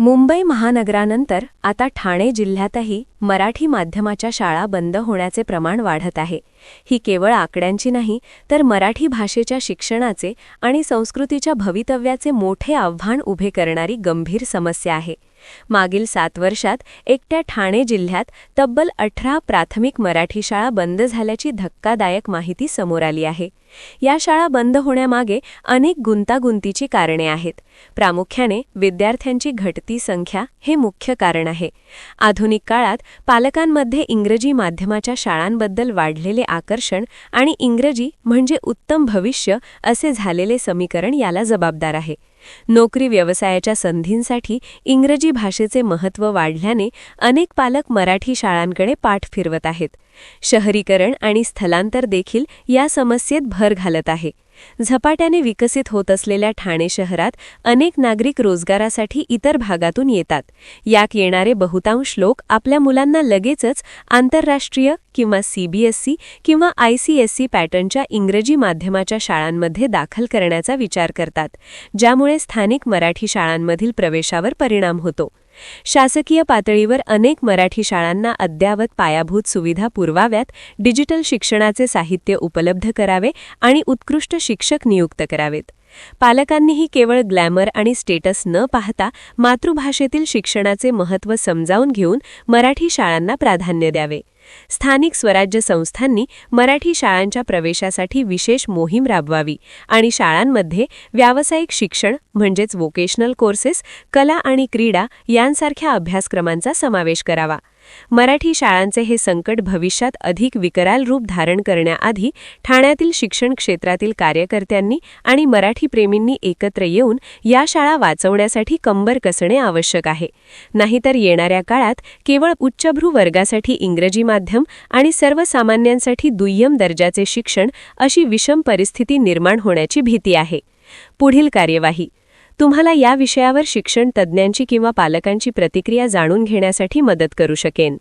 मुंबई महानगरानंतर आता ठाणे जिल्ह्यातही मराठी माध्यमाच्या शाळा बंद होण्याचे प्रमाण वाढत आहे. ही केवळ आकड्यांची नाही तर मराठी भाषेच्या शिक्षणाचे आणि संस्कृतीच्या भवितव्याचे मोठे आव्हान उभे करणारी गंभीर समस्या आहे. मागील सात वर्षात एकट्या ठाणे जिल्ह्यात तब्बल अठरा प्राथमिक मराठी शाळा बंद झाल्याची धक्कादायक माहिती समोर आली आहे. या शाळा बंद होण्यामागे अनेक गुंतागुंतीची कारणे आहेत. प्रामुख्याने विद्यार्थ्यांची घटती संख्या हे मुख्य कारण आहे. आधुनिक काळात पालकांमध्ये इंग्रजी माध्यमाच्या शाळांबद्दल वाढलेले आकर्षण आणि इंग्रजी म्हणजे उत्तम भविष्य असे झालेले समीकरण याला जबाबदार आहे. नोकरी व्यवसायाच्या संधींसाठी इंग्रजी भाषेचे महत्त्व वाढल्याने अनेक पालक मराठी शाळांकडे पाठ फिरवत आहेत. शहरीकरण आणि स्थलांतर देखील या समस्येत भर घालत आहे. झपाट्याने विकसित होत असलेल्या ठाणे शहरात अनेक नागरिक रोजगारासाठी इतर भागातून येतात. यात येणारे बहुतांश लोक आपल्या मुलांना लगेचच आंतरराष्ट्रीय किंवा सीबीएसई किंवा आयसीएसई पॅटर्नच्या इंग्रजी माध्यमाच्या शाळांमध्ये दाखल करण्याचा विचार करतात ज्यामुळे स्थानिक मराठी शाळांमधील प्रवेशावर परिणाम होतो. शासकीय पातळीवर अनेक मराठी शाळांना अद्यावत पायाभूत सुविधा पुरवाव्यात डिजिटल शिक्षणाचे साहित्य उपलब्ध करावे आणि उत्कृष्ट शिक्षक नियुक्त करावेत. पालकांनीही केवळ ग्लॅमर आणि स्टेटस न पाहता मातृभाषेतील शिक्षणाचे महत्त्व समजावून घेऊन मराठी शाळांना प्राधान्य द्यावे. स्थानिक स्वराज्य संस्थांनी मराठी शाळांच्या प्रवेशासाठी विशेष मोहीम राबवावी आणि शाळांमध्ये व्यावसायिक शिक्षण म्हणजेच वोकेशनल कोर्सेस कला आणि क्रीडा यांसारख्या अभ्यासक्रमांचा समावेश करावा. मराठी शाळांचे हे संकट भविष्यात अधिक विकराल रूप धारण करण्याआधी ठाण्यातील शिक्षण क्षेत्रातील कार्यकर्त्यांनी आणि मराठी प्रेमींनी एकत्र येऊन या शाळा वाचवण्यासाठी कंबर कसणे आवश्यक आहे. नाहीतर येणाऱ्या काळात केवळ उच्चभ्रू वर्गासाठी इंग्रजी माध्यम आणि सर्वसामान्यांसाठी दुय्यम दर्जाचे शिक्षण अशी विषम परिस्थिती निर्माण होण्याची भीती आहे. पुढील कार्यवाही तुम्हाला या विषयावर शिक्षण तज्ज्ञांची किंवा पालकांची प्रतिक्रिया जाणून घेण्यासाठी मदत करू शकेन.